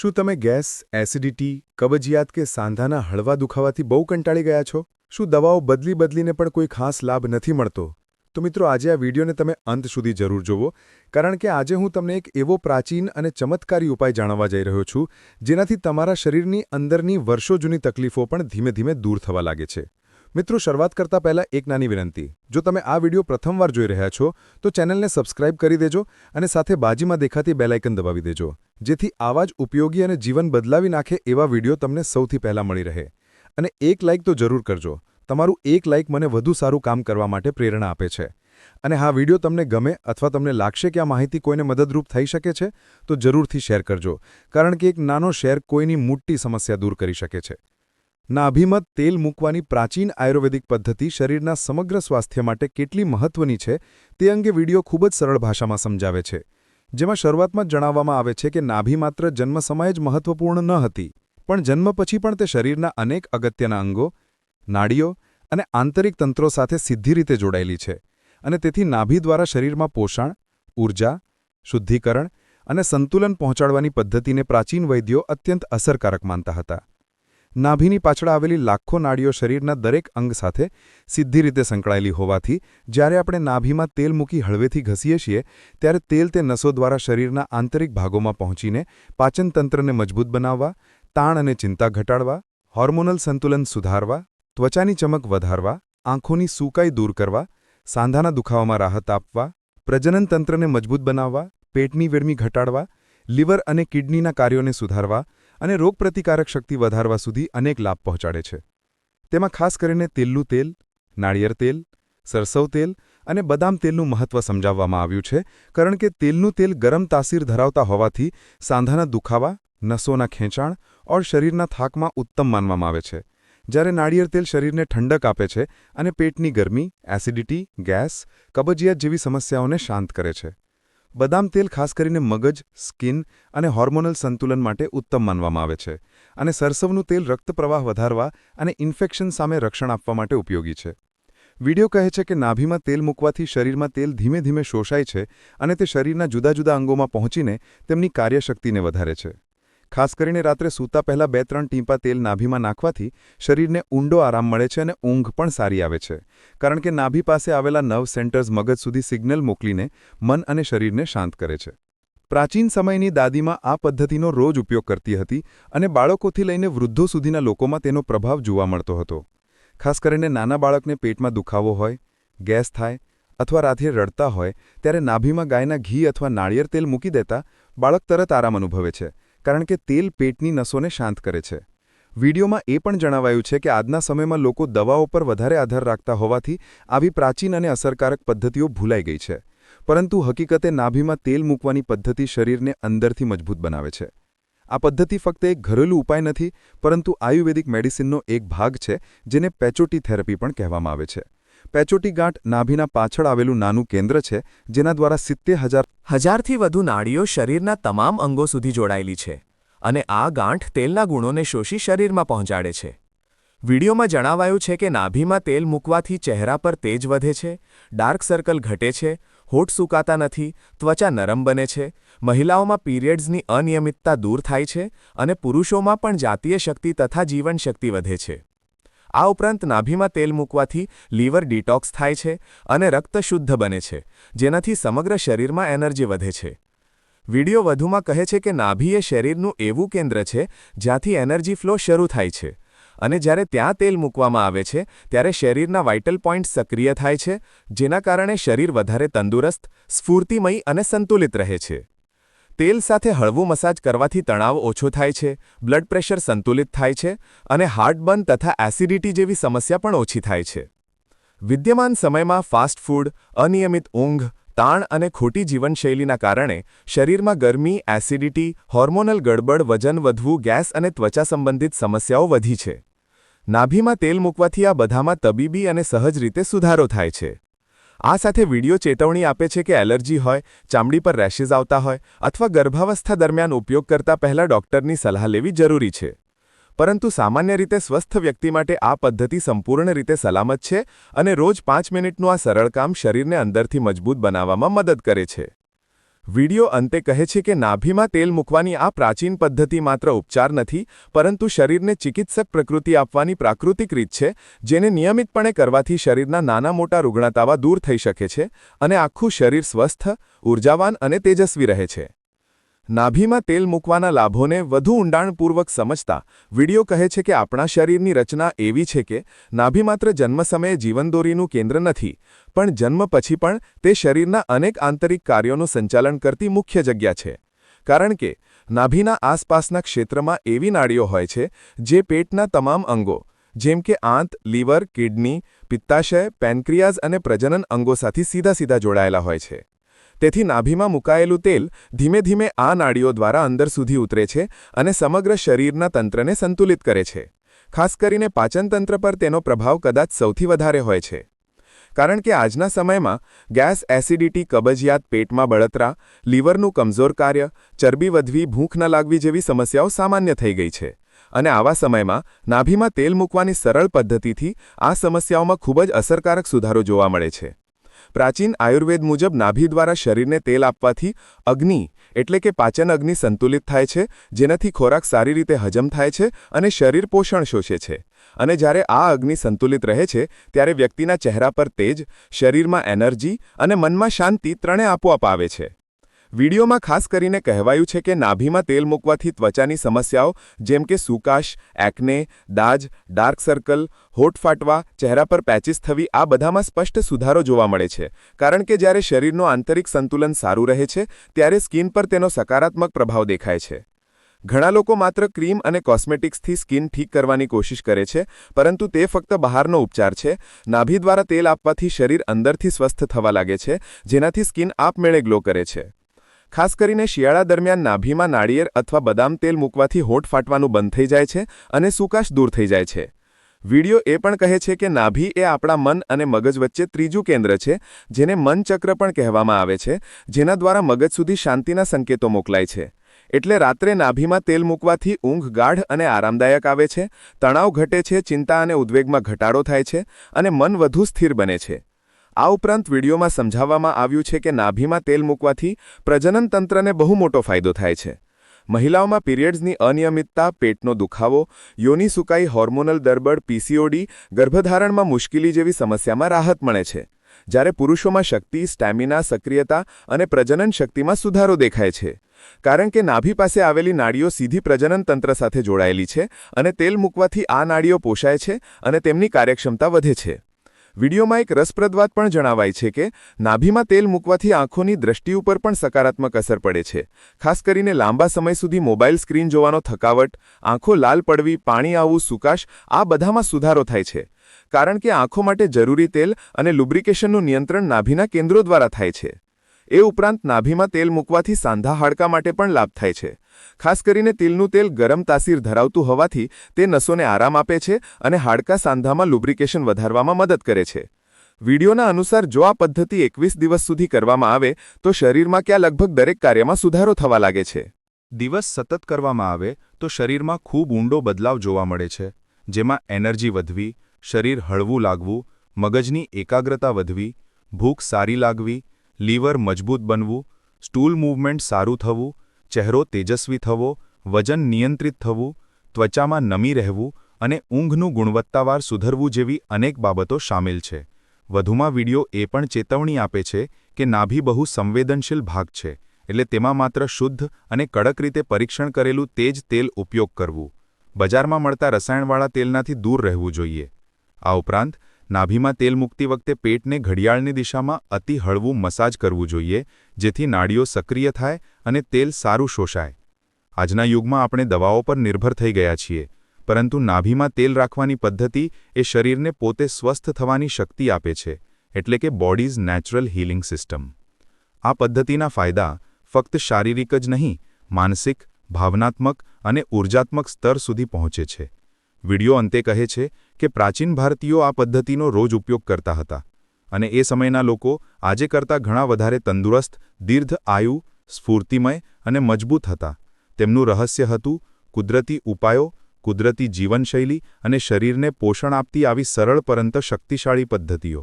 શું તમે gas, acidity, કબજિયાત કે સાંધાના હળવા દુખાવાથી બહુ કંટાળી ગયા છો? શું દવાઓ બદલી બદલીને પણ કોઈ ખાસ લાભ નથી મળતો? તો મિત્રો, આજે આ વિડીયોને તમે અંત સુધી જરૂર જોવો, કારણ કે આજે હું તમને એક એવો પ્રાચીન અને ચમત્કારી ઉપાય જાણવા જઈ રહ્યો છું, જેનાથી તમારા શરીરની અંદરની વર્ષો જૂની તકલીફો પણ ધીમે ધીમે દૂર થવા લાગે છે. મિત્રો, શરૂઆત કરતા પહેલા એક નાની વિનંતી. જો તમે આ વીડિયો પ્રથમવાર જોઈ રહ્યા છો, તો ચેનલને સબસ્ક્રાઇબ કરી દેજો અને સાથે બાજીમાં દેખાતી બેલાઇકન દબાવી દેજો, જેથી આવા જ ઉપયોગી અને જીવન બદલાવી નાખે એવા વીડિયો તમને સૌથી પહેલાં મળી રહે. અને એક લાઇક તો જરૂર કરજો. તમારું એક લાઇક મને વધુ સારું કામ કરવા માટે પ્રેરણા આપે છે. અને હા, વીડિયો તમને ગમે અથવા તમને લાગશે કે આ માહિતી કોઈને મદદરૂપ થઈ શકે છે, તો જરૂરથી શેર કરજો, કારણ કે એક નાનો શેર કોઈની મોટી સમસ્યા દૂર કરી શકે છે. નાભિમત તેલ મૂકવાની પ્રાચીન આયુર્વેદિક પદ્ધતિ શરીરના સમગ્ર સ્વાસ્થ્ય માટે કેટલી મહત્વની છે તે અંગે વીડિયો ખૂબ જ સરળ ભાષામાં સમજાવે છે. જેમાં શરૂઆતમાં જણાવવામાં આવે છે કે નાભી માત્ર જન્મ સમયે જ મહત્વપૂર્ણ ન હતી, પણ જન્મ પછી પણ તે શરીરના અનેક અગત્યના અંગો, નાડીઓ અને આંતરિક તંત્રો સાથે સીધી રીતે જોડાયેલી છે અને તેથી નાભી દ્વારા શરીરમાં પોષણ ઊર્જા શુદ્ધિકરણ અને સંતુલન પહોંચાડવાની પદ્ધતિને પ્રાચીન વૈદ્યો અત્યંત અસરકારક માનતા હતા. નાભીની પાછળ આવેલી લાખો નાડીઓ શરીરના દરેક અંગ સાથે સીધી રીતે સંકળાયેલી હોવાથી, જ્યારે આપણે નાભીમાં તેલ મૂકી હળવેથી ઘસીએ છીએ, ત્યારે તેલ તે નસો દ્વારા શરીરના આંતરિક ભાગોમાં પહોંચીને પાચનતંત્રને મજબૂત બનાવવા, તાણ અને ચિંતા ઘટાડવા, હોર્મોનલ સંતુલન સુધારવા, ત્વચાની ચમક વધારવા, આંખોની સૂકાઈ દૂર કરવા, સાંધાના દુખાવામાં રાહત આપવા પ્રજનનતંત્રને મજબૂત બનાવવા, પેટની વેડમી ઘટાડવા, લીવર અને કિડનીના કાર્યોને સુધારવા અને રોગપ્રતિકારક શક્તિ વધારવા સુધી અનેક લાભ પહોંચાડે છે. તેમાં ખાસ કરીને તેલનું તેલ, નાળિયેર તેલ, સરસવ તેલ અને બદામ તેલનું મહત્વ સમજાવવામાં આવ્યું છે, કારણ કે તેલનું તેલ ગરમ તાસીર ધરાવતા હોવાથી સાંધાના દુખાવા, નસોના ખેંચાણ ઓર શરીરના થાકમાં ઉત્તમ માનવામાં આવે છે. જ્યારે નાળિયેર તેલ શરીરને ઠંડક આપે છે અને પેટની ગરમી, એસિડિટી, ગેસ, કબજિયાત જેવી સમસ્યાઓને શાંત કરે છે. બદામ તેલ ખાસ કરીને મગજ, સ્કિન અને હોર્મોનલ સંતુલન માટે ઉત્તમ માનવામાં આવે છે અને સરસવનું તેલ રક્ત પ્રવાહ વધારવા અને ઇન્ફેક્શન સામે રક્ષણ આપવા માટે ઉપયોગી છે. વિડિયો કહે છે કે નાભીમાં તેલ મૂકવાથી શરીરમાં તેલ ધીમે ધીમે શોષાય છે અને તે શરીરના જુદા જુદા અંગોમાં પહોંચીને તેમની કાર્યશક્તિને વધારે છે. ખાસ કરીને રાત્રે સૂતા પહેલાં બે ત્રણ ટીંપા તેલ નાભીમાં નાખવાથી શરીરને ઊંડો આરામ મળે છે અને ઊંઘ પણ સારી આવે છે. કારણ કે નાભી પાસે આવેલા નવ સેન્ટર્સ મગજ સુધી સિગ્નલ મોકલીને મન અને શરીરને શાંત કરે છે. પ્રાચીન સમયની દાદીમાં આ પદ્ધતિનો રોજ ઉપયોગ કરતી હતી અને બાળકોથી લઈને વૃદ્ધો સુધીના લોકોમાં તેનો પ્રભાવ જોવા મળતો હતો. ખાસ કરીને નાના બાળકને પેટમાં દુખાવો હોય, ગેસ થાય અથવા રાત્રે રડતા હોય, ત્યારે નાભીમાં ગાયના ઘી અથવા નાળિયેર તેલ મૂકી દેતા બાળક તરત આરામ અનુભવે છે. કારણ કે તેલ પેટની નસોને શાંત કરે છે. વિડીયોમાં એ પણ જણાવાયું છે કે આજના સમયમાં લોકો દવાઓ પર વધારે આધાર રાખતા હોવાથી આવી પ્રાચીન અને અસરકારક પદ્ધતિઓ ભૂલાઈ ગઈ છે. પરંતુ હકીકતે નાભીમાં તેલ મૂકવાની પદ્ધતિ શરીરને અંદરથી મજબૂત બનાવે છે. આ પદ્ધતિ ફક્ત એક ઘરેલું ઉપાય નથી, પરંતુ આયુર્વેદિક મેડિસિનનો એક ભાગ છે, જેને પેચોટી થેરપી પણ કહેવામાં આવે છે. પેચોટી ગાંઠ નાભીના પાછળ આવેલું નાનું કેન્દ્ર છે, જેના દ્વારા સિત્તેર હજાર હજારથી વધુ નાડીઓ શરીરના તમામ અંગો સુધી જોડાયેલી છે અને આ ગાંઠ તેલના ગુણોને શોષી શરીરમાં પહોંચાડે છે. વિડીયોમાં જણાવાયું છે કે નાભીમાં તેલ મૂકવાથી ચહેરા પર તેજ વધે છે, ડાર્ક સર્કલ ઘટે છે, હોઠ સુકાતા નથી, ત્વચા નરમ બને છે, મહિલાઓમાં પીરિયડ્સની અનિયમિતતા દૂર થાય છે અને પુરુષોમાં પણ જાતીય શક્તિ તથા જીવનશક્તિ વધે છે. આ ઉપરાંત નાભીમાં તેલ મૂકવાથી લીવર ડિટોક્સ થાય છે અને રક્ત શુદ્ધ બને છે, જેનાથી સમગ્ર શરીરમાં એનર્જી વધે છે. વિડિયો વધુમાં કહે છે કે નાભી એ શરીરનું એવું કેન્દ્ર છે જ્યાંથી એનર્જી ફ્લો શરૂ થાય છે અને જ્યારે ત્યાં તેલ મૂકવામાં આવે છે, ત્યારે શરીરના વાઇટલ પોઇન્ટ્સ સક્રિય થાય છે, જેના કારણે શરીર વધારે તંદુરસ્ત, સ્ફૂર્તિમય અને સંતુલિત રહે છે. તેલ સાથે હળવું મસાજ કરવાથી તણાવ ઓછો થાય છે, બ્લડ પ્રેશર સંતુલિત થાય છે અને હાર્ટબર્ન તથા એસિડિટી જેવી સમસ્યા પણ ઓછી થાય છે. વિદ્યમાન સમયમાં ફાસ્ટ ફૂડ, અનિયમિત ઊંઘ, તાણ અને ખોટી જીવનશૈલીના કારણે શરીરમાં ગરમી, એસિડિટી, હોર્મોનલ ગડબડ, વજન વધવું, ગેસ અને ત્વચા સંબંધિત સમસ્યાઓ વધી છે. નાભીમાં તેલ મૂકવાથી આ બધામાં તબીબી અને સહજ રીતે સુધારો થાય છે. આ સાથે વિડિયો ચેતવણી આપે છે કે એલર્જી હોય, ચામડી પર રેશિસ આવતા હોય અથવા ગર્ભાવસ્થા દરમિયાન ઉપયોગ કરતા પહેલા ડોક્ટરની સલાહ લેવી જરૂરી છે. પરંતુ સામાન્ય રીતે સ્વસ્થ વ્યક્તિ માટે આ પદ્ધતિ સંપૂર્ણ રીતે સલામત છે અને રોજ પાંચ મિનિટનું આ સરળ કામ શરીરને અંદરથી મજબૂત બનાવવામાં મદદ કરે છે. વિડિયો અંતે કહે છે કે નાભીમાં તેલ મૂકવાની આ પ્રાચીન પદ્ધતિ માત્ર ઉપચાર નથી, પરંતુ શરીરને ચિકિત્સક પ્રકૃતિ આપવાની પ્રાકૃતિક રીત છે, જેને નિયમિતપણે કરવાથી શરીરના નાના મોટા રૂગ્ણતાવા દૂર થઈ શકે છે અને આખું શરીર સ્વસ્થ, ઉર્જાવાન અને તેજસ્વી રહે છે. નાભીમાં તેલ મૂકવાના લાભોને વધુ ઊંડાણપૂર્વક સમજતા વિડિયો કહે છે કે આપણા શરીરની રચના એવી છે કે નાભી માત્ર જન્મ સમયે જીવનદોરીનું કેન્દ્ર નથી, પણ જન્મ પછી પણ તે શરીરના અનેક આંતરિક કાર્યોનું સંચાલન કરતી મુખ્ય જગ્યા છે. કારણ કે, નાભીના આસપાસના ક્ષેત્રમાં એવી નાડીઓ હોય છે જે પેટના તમામ અંગો, જેમ કે આંત, લીવર, કિડની, પિત્તાશય, પેનક્રિયાઝ અને પ્રજનન અંગો સાથે સીધા સીધા જોડાયેલા હોય છે. તેથી નાભીમાં મુકાયેલું તેલ ધીમે ધીમે આ નાડીઓ દ્વારા અંદર સુધી ઉતરે છે અને સમગ્ર શરીરના તંત્રને સંતુલિત કરે છે. ખાસ કરીને પાચનતંત્ર પર તેનો પ્રભાવ કદાચ સૌથી વધારે હોય છે. કારણ કે આજના સમયમાં ગેસ એસિડિટી, કબજિયાત પેટમાં બળતરા, લીવરનું કમજોર કાર્ય, ચરબી વધવી, ભૂખ ન લાગવી જેવી સમસ્યાઓ સામાન્ય થઈ ગઈ છે. અને આવા સમયમાં નાભીમાં તેલ મૂકવાની સરળ પદ્ધતિથી આ સમસ્યાઓમાં ખૂબ જ અસરકારક સુધારો જોવા મળે છે. પ્રાચીન આયુર્વેદ મુજબ નાભી દ્વારા શરીરને તેલ આપવાથી અગ્નિ, એટલે કે પાચન અગ્નિ સંતુલિત થાય છે, જેનાથી ખોરાક સારી રીતે હજમ થાય છે અને શરીર પોષણ શોષે છે. અને જ્યારે આ અગ્નિ સંતુલિત રહે છે, ત્યારે વ્યક્તિના ચહેરા પર તેજ, શરીરમાં એનર્જી અને મનમાં શાંતિ ત્રણે આપોઆપ આવે છે. વિડીયોમાં ખાસ કરીને કહેવાયું છે કે નાભીમાં તેલ મૂકવાથી ત્વચાની સમસ્યાઓ, જેમ કે સુકાશ એકને દાજ ડાર્ક સર્કલ હોઠ ફાટવા, ચહેરા પર પેચિસ થવી, આ બધામાં સ્પષ્ટ સુધારો જોવા મળે છે. કારણ કે જ્યારે શરીરનું આંતરિક સંતુલન સારું રહે છે, ત્યારે સ્કિન પર તેનો સકારાત્મક પ્રભાવ દેખાય છે. ઘણા લોકો માત્ર ક્રીમ અને કોસ્મેટિક્સથી સ્કિન ઠીક કરવાની કોશિશ કરે છે, પરંતુ તે ફક્ત બહારનો ઉપચાર છે. નાભી દ્વારા તેલ આપવાથી શરીર અંદરથી સ્વસ્થ થવા લાગે છે, જેનાથી સ્કિન આપમેળે ગ્લો કરે છે. ખાસ કરીને શિયાળા દરમિયાન નાભીમાં નાળિયેર અથવા બદામ તેલ મૂકવાથી હોઠ ફાટવાનું બંધ થઈ જાય છે અને સુકાશ દૂર થઈ જાય છે. વિડિયો એ પણ કહે છે કે નાભી એ આપણા મન અને મગજ વચ્ચે ત્રીજું કેન્દ્ર છે, જેને મનચક્ર પણ કહેવામાં આવે છે, જેના દ્વારા મગજ સુધી શાંતિના સંકેતો મોકલાય છે. એટલે રાત્રે નાભીમાં તેલ મૂકવાથી ઊંઘ ગાઢ અને આરામદાયક આવે છે, તણાવ ઘટે છે, ચિંતા અને ઉદ્વેગમાં ઘટાડો થાય છે અને મન વધુ સ્થિર બને છે. આ ઉપરાંત વિડીયોમાં સમજાવવામાં આવ્યું છે કે નાભીમાં તેલ મૂકવાથી પ્રજનન તંત્રને બહુ મોટો ફાયદો થાય છે. મહિલાઓમાં પીરિયડ્સની અનિયમિતતા, પેટનો દુખાવો, યોની સુકાઈ, હોર્મોનલ દરબડ પીસીઓડી, ગર્ભધારણમાં મુશ્કેલી જેવી સમસ્યામાં રાહત મળે છે. જ્યારે પુરુષોમાં શક્તિ, સ્ટેમિના, સક્રિયતા અને પ્રજનન શક્તિમાં સુધારો દેખાય છે. કારણ કે નાભી પાસે આવેલી નાડીઓ સીધી પ્રજનન તંત્ર સાથે જોડાયેલી છે અને તેલ મૂકવાથી આ નાડીઓ પોષાય છે અને તેમની કાર્યક્ષમતા વધે છે. વિડીયોમાં એક રસપ્રદ વાત પણ જણાવાય છે કે, નાભીમાં તેલ મૂકવાથી આંખોની દ્રષ્ટિ ઉપર પણ સકારાત્મક અસર પડે છે. ખાસ કરીને લાંબા સમય સુધી મોબાઈલ સ્ક્રીન જોવાનો થકાવટ, આંખો લાલ પડવી, પાણી આવવું, સુકાશ, આ બધામાં સુધારો થાય છે. કારણ કે આંખો માટે જરૂરી તેલ અને લુબ્રિકેશનનું નિયંત્રણ નાભીના કેન્દ્રો દ્વારા થાય છે. એ ઉપરાંત નાભીમાં તેલ મૂકવાથી સાંધા હાડકા માટે પણ લાભ થાય છે. ખાસ કરીને તિલનું તેલ ગરમ તાસીર ધરાવતું હોવાથી તે નસોને આરામ આપે છે અને હાડકા સાંધામાં લુબ્રિકેશન વધારવામાં મદદ કરે છે. વિડીયોના અનુસાર જો આ પદ્ધતિ એકવીસ દિવસ સુધી કરવામાં આવે, તો શરીરમાં ક્યાં લગભગ દરેક કાર્યમાં સુધારો થવા લાગે છે. દિવસ સતત કરવામાં આવે, તો શરીરમાં ખૂબ ઊંડો બદલાવ જોવા મળે છે, જેમાં એનર્જી વધવી, શરીર હળવું લાગવું, મગજની એકાગ્રતા વધવી, ભૂખ સારી લાગવી, લીવર મજબૂત બનવું, સ્ટૂલ મૂવમેન્ટ સારું થવું ચહેરો તેજસ્વી થવો, વજન નિયંત્રિત થવું, ત્વચામાં નમી રહેવું અને ઊંઘનું ગુણવત્તાવાર સુધરવું જેવી અનેક બાબતો શામેલ છે. વધુમાં વિડિયો એ પણ ચેતવણી આપે છે કે નાભી બહુ સંવેદનશીલ ભાગ છે, એટલે તેમાં માત્ર શુદ્ધ અને કડક રીતે પરીક્ષણ કરેલું તે જ તેલ ઉપયોગ કરવું. બજારમાં મળતા રસાયણવાળા તેલનાથી દૂર રહેવું જોઈએ. આ ઉપરાંત નાભીમાં તેલ મૂકતી વખતે પેટને ઘડિયાળની દિશામાં અતિ હળવું મસાજ કરવું જોઈએ, જેથી નાડીઓ સક્રિય થાય અને તેલ સારું શોષાય. આજના યુગમાં આપણે દવાઓ પર નિર્ભર થઈ ગયા છીએ, પરંતુ નાભીમાં તેલ રાખવાની પદ્ધતિ એ શરીરને પોતે સ્વસ્થ થવાની શક્તિ આપે છે, એટલે કે બોડીઝ નેચરલ હીલિંગ સિસ્ટમ. આ પદ્ધતિના ફાયદા ફક્ત શારીરિક જ નહીં, માનસિક, ભાવનાત્મક અને ઉર્જાત્મક સ્તર સુધી પહોંચે છે. વિડિયો અંતે કહે છે કે પ્રાચીન ભારતીયો આ પદ્ધતિનો રોજ ઉપયોગ કરતા હતા અને એ સમયના લોકો આજે કરતાં ઘણા વધારે તંદુરસ્ત, દીર્ઘ આયુ, સ્ફૂર્તિમય અને મજબૂત હતા. તેમનું રહસ્ય હતું, કુદરતી ઉપાયો, કુદરતી જીવનશૈલી અને શરીરને પોષણ આપતી આવી સરળ પરંતુ શક્તિશાળી પદ્ધતિઓ.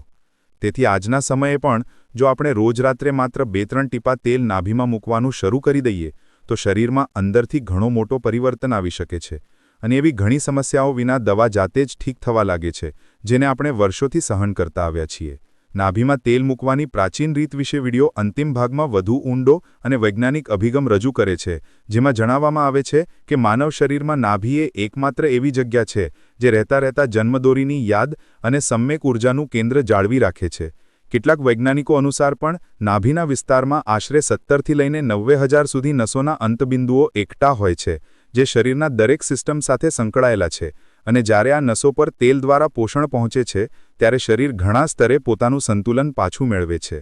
તેથી આજના સમયે પણ જો આપણે રોજ રાત્રે માત્ર બે ત્રણ ટીપા તેલ નાભીમાં મૂકવાનું શરૂ કરી દઈએ, તો શરીરમાં અંદરથી ઘણો મોટો પરિવર્તન આવી શકે છે. અને એવી ઘણી સમસ્યાઓ વિના દવા જાતે જ ઠીક થવા લાગે છે, જેને આપણે વર્ષોથી સહન કરતા આવ્યા છીએ. નાભીમાં તેલ મૂકવાની પ્રાચીન રીત વિશે વિડિયો અંતિમ ભાગમાં વધુ ઊંડો અને વૈજ્ઞાનિક અભિગમ રજૂ કરે છે, જેમાં જણાવવામાં આવે છે કે માનવ શરીરમાં નાભી એ એકમાત્ર એવી જગ્યા છે, જે રહેતા રહેતા જન્મદોરીની યાદ અને સમ્યક ઊર્જાનું કેન્દ્ર જાળવી રાખે છે. કેટલાક વૈજ્ઞાનિકો અનુસાર પણ, નાભીના વિસ્તારમાં આશરે સત્તરથી લઈને નવ્વે હજાર સુધી નસોના અંતબિંદુઓ એકઠા હોય છે જે શરીરના દરેક સિસ્ટમ સાથે સંકળાયેલા છે અને જ્યારે આ નસો પર તેલ દ્વારા પોષણ પહોંચે છે, ત્યારે શરીર ઘણા સ્તરે પોતાનું સંતુલન પાછું મેળવે છે.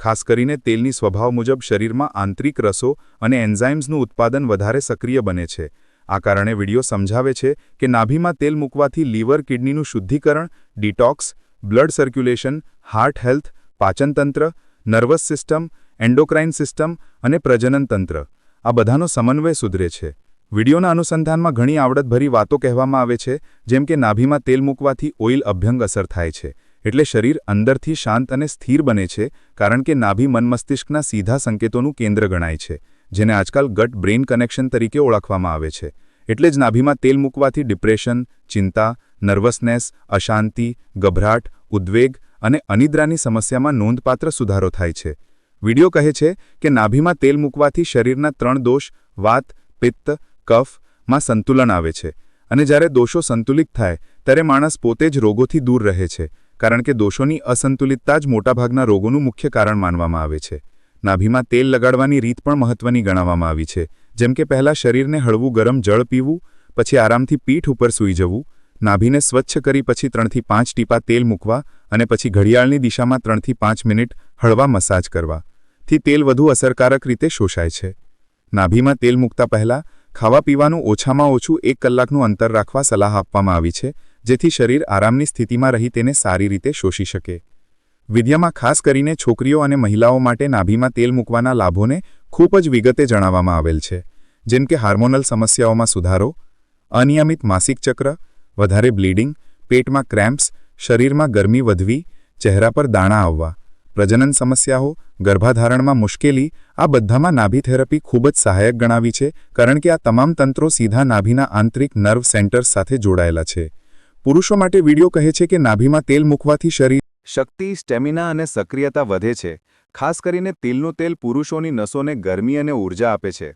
ખાસ કરીને તેલની સ્વભાવ મુજબ શરીરમાં આંતરિક રસો અને એન્ઝાઇમ્સનું ઉત્પાદન વધારે સક્રિય બને છે. આ કારણે વિડિયો સમજાવે છે કે નાભીમાં તેલ મૂકવાથી લીવર કિડનીનું શુદ્ધિકરણ, detox, blood circulation, heart health પાચનતંત્ર nervous system, endocrine system અને પ્રજનનતંત્ર આ બધાનો સમન્વય સુધરે છે. વિડિયોના અનુસંધાનમાં ઘણી આવડતભરી વાતો કહેવામાં આવે છે, જેમ કે નાભીમાં તેલ મૂકવાથી ઓઇલ અભ્યંગ અસર થાય છે, એટલે શરીર અંદરથી શાંત અને સ્થિર બને છે, કારણ કે નાભી મન મસ્તિષ્કના સીધા સંકેતોનું કેન્દ્ર ગણાય છે, જેને આજકાલ ગટ બ્રેઇન કનેક્શન તરીકે ઓળખવામાં આવે છે. એટલે જ નાભીમાં તેલ મૂકવાથી ડિપ્રેશન, ચિંતા, નર્વસનેસ, અશાંતિ, ગભરાટ, ઉદ્વેગ અને અનિદ્રાની સમસ્યામાં નોંધપાત્ર સુધારો થાય છે. વિડિયો કહે છે કે નાભીમાં તેલ મૂકવાથી શરીરના ત્રણ દોષ, વાત, પિત્ત કફમાં સંતુલન આવે છે. અને જ્યારે દોષો સંતુલિત થાય, ત્યારે માણસ પોતે જ રોગોથી દૂર રહે છે, કારણ કે દોષોની અસંતુલિતતા જ મોટાભાગના રોગોનું મુખ્ય કારણ માનવામાં આવે છે. નાભીમાં તેલ લગાડવાની રીત પણ મહત્વની ગણાવવામાં આવી છે, જેમ કે પહેલાં શરીરને હળવું ગરમ જળ પીવું, પછી આરામથી પીઠ ઉપર સૂઈ જવું, નાભીને સ્વચ્છ કરી પછી ત્રણથી પાંચ ટીપા તેલ મૂકવા અને પછી ઘડિયાળની દિશામાં ત્રણથી પાંચ મિનિટ હળવા મસાજ કરવાથી તેલ વધુ અસરકારક રીતે શોષાય છે. નાભીમાં તેલ મૂકતા પહેલાં ખાવા પીવાનું ઓછામાં ઓછું એક કલાકનું અંતર રાખવા સલાહ આપવામાં આવી છે, જેથી શરીર આરામની સ્થિતિમાં રહી તેને સારી રીતે શોષી શકે. વિદ્યામાં ખાસ કરીને છોકરીઓ અને મહિલાઓ માટે નાભીમાં તેલ મૂકવાના લાભોને ખૂબ જ વિગતે જણાવવામાં આવેલ છે, જેમ કે હાર્મોનલ સમસ્યાઓમાં સુધારો, અનિયમિત માસિક ચક્ર, વધારે બ્લીડિંગ, પેટમાં ક્રેમ્પ્સ, શરીરમાં ગરમી વધવી, ચહેરા પર દાણા આવવા. પ્રજનન સમસ્યાઓ, ગર્ભાધારણમાં મુશ્કેલી, આ બધામાં નાભી થેરપી ખૂબ જ સહાયક ગણાવી છે, કારણ કે આ તમામ તંત્રો સીધા નાભીના આંતરિક નર્વ સેન્ટર્સ સાથે જોડાયેલા છે. પુરુષો માટે વિડિયો કહે છે કે નાભીમાં તેલ મૂકવાથી શરીર શક્તિ, સ્ટેમિના અને સક્રિયતા વધે છે. ખાસ કરીને તિલનું તેલ પુરુષોની નસોને ગરમી અને ઊર્જા આપે છે.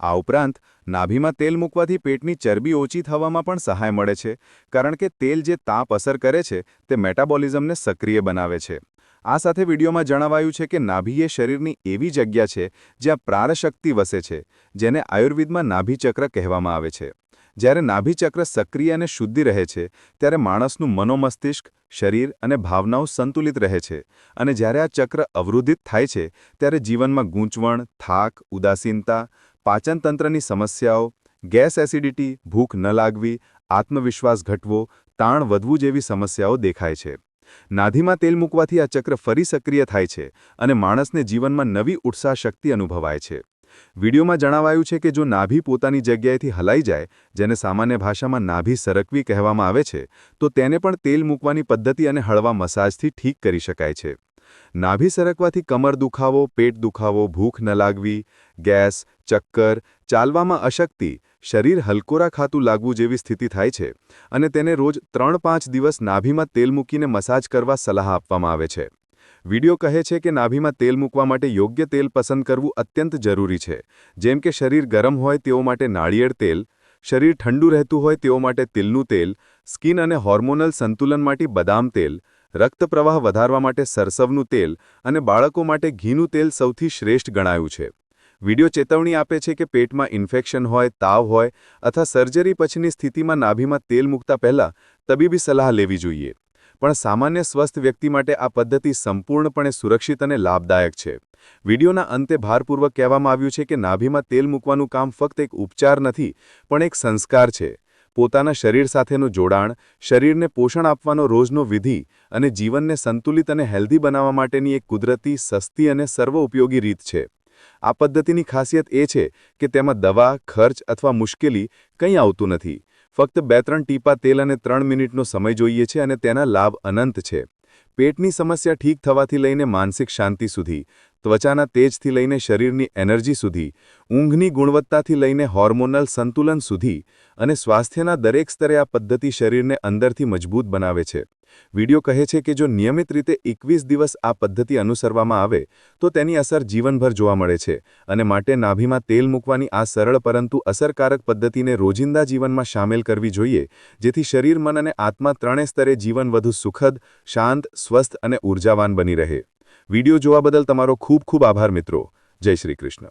આ ઉપરાંત, નાભીમાં તેલ મૂકવાથી પેટની ચરબી ઓછી થવામાં પણ સહાય મળે છે, કારણ કે તેલ જે તાપ અસર કરે છે, તે મેટાબોલિઝમને સક્રિય બનાવે છે. આ સાથે વિડીયોમાં જણાવાયું છે કે નાભી એ શરીરની એવી જગ્યા છે જ્યાં પ્રાણશક્તિ વસે છે, જેને આયુર્વેદમાં નાભીચક્ર કહેવામાં આવે છે. જ્યારે નાભીચક્ર સક્રિય અને શુદ્ધિ રહે છે, ત્યારે માણસનું મનોમસ્તિષ્ક, શરીર અને ભાવનાઓ સંતુલિત રહે છે. અને જ્યારે આ ચક્ર અવરોધિત થાય છે, ત્યારે જીવનમાં ગૂંચવણ, થાક, ઉદાસીનતા, પાચનતંત્રની સમસ્યાઓ, ગેસ એસિડિટી, ભૂખ ન લાગવી, આત્મવિશ્વાસ ઘટવો, તાણ વધવું જેવી સમસ્યાઓ દેખાય છે. નાધીમાં તેલ મૂકવાથી આ ચક્ર ફરી સક્રિય થાય છે અને માણસને જીવનમાં નવી ઉત્સાહ શક્તિ અનુભવાય છે. વિડીયોમાં જણાવાયું છે કે જો નાભી પોતાની જગ્યાએથી હલાઈ જાય, જેને સામાન્ય ભાષામાં નાભી સરકવી કહેવામાં આવે છે, તો તેને પણ તેલ મૂકવાની પદ્ધતિ અને હળવા મસાજથી ઠીક કરી શકાય છે. નાભી સરકવાથી કમર દુખાવો, પેટ દુખાવો, ભૂખ ન લાગવી, ગેસ, ચક્કર ચાલવામાં અશક્તિ, શરીર હલકોરા ખાતું લાગવું જેવી સ્થિતિ થાય છે અને તેને રોજ ત્રણ પાંચ દિવસ નાભીમાં તેલ મૂકીને મસાજ કરવા સલાહ આપવામાં આવે છે. વિડિયો કહે છે કે નાભીમાં તેલ મૂકવા માટે યોગ્ય તેલ પસંદ કરવું અત્યંત જરૂરી છે, જેમ કે શરીર ગરમ હોય તેઓ માટે નાળિયેર તેલ, શરીર ઠંડુ રહેતું હોય તેઓ માટે તિલનું તેલ, સ્કિન અને હોર્મોનલ સંતુલન માટે બદામ તેલ રક્તપ્રવાહ વધારવા માટે સરસવનું તેલ અને બાળકો માટે ઘીનું તેલ સૌથી શ્રેષ્ઠ ગણાયું છે. વિડિયો ચેતવણી આપે છે કે પેટમાં ઇન્ફેક્શન હોય, તાવ હોય અથવા સર્જરી પછીની સ્થિતિમાં નાભીમાં તેલ મૂકતા પહેલાં તબીબી સલાહ લેવી જોઈએ. પણ સામાન્ય સ્વસ્થ વ્યક્તિ માટે આ પદ્ધતિ સંપૂર્ણપણે સુરક્ષિત અને લાભદાયક છે. વિડિયોના અંતે ભારપૂર્વક કહેવામાં આવ્યું છે કે નાભીમાં તેલ મૂકવાનું કામ ફક્ત એક ઉપચાર નથી, પણ એક સંસ્કાર છે. પોતાના શરીર સાથેનું જોડાણ, શરીરને પોષણ આપવાનો રોજનો વિધિ અને જીવનને સંતુલિત અને હેલ્ધી બનાવવા માટેની એક કુદરતી, સસ્તી અને સર્વઉપયોગી રીત છે. આ પદ્ધતિની ખાસિયત એ છે કે તેમાં દવા, ખર્ચ અથવા મુશ્કેલી કંઈ આવતું નથી. ફક્ત બે ત્રણ ટીપા તેલ અને ત્રણ મિનિટનો સમય જોઈએ છે અને તેના લાભ અનંત છે. પેટની સમસ્યા ઠીક થવાથી લઈને માનસિક શાંતિ સુધી. ત્વચાના તેજથી લઈને શરીરની એનર્જી સુધી, ઊંઘની ગુણવત્તાથી લઈને હોર્મોનલ સંતુલન સુધી અને સ્વાસ્થ્યના દરેક સ્તરે આ પદ્ધતિ શરીરને અંદરથી મજબૂત બનાવે છે. વિડિયો કહે છે કે જો નિયમિત રીતે એકવીસ દિવસ આ પદ્ધતિ અનુસરવામાં આવે, તો તેની અસર જીવનભર જોવા મળે છે અને માટે નાભીમાં તેલ મૂકવાની આ સરળ પરંતુ અસરકારક પદ્ધતિને રોજિંદા જીવનમાં સામેલ કરવી જોઈએ, જેથી શરીર, મન અને આત્મા ત્રણેય સ્તરે જીવન વધુ સુખદ, શાંત, સ્વસ્થ અને ઉર્જાવાન બની રહે. વિડિયો જોવા બદલ તમારો ખૂબ ખૂબ આભાર મિત્રો. જય શ્રી કૃષ્ણ.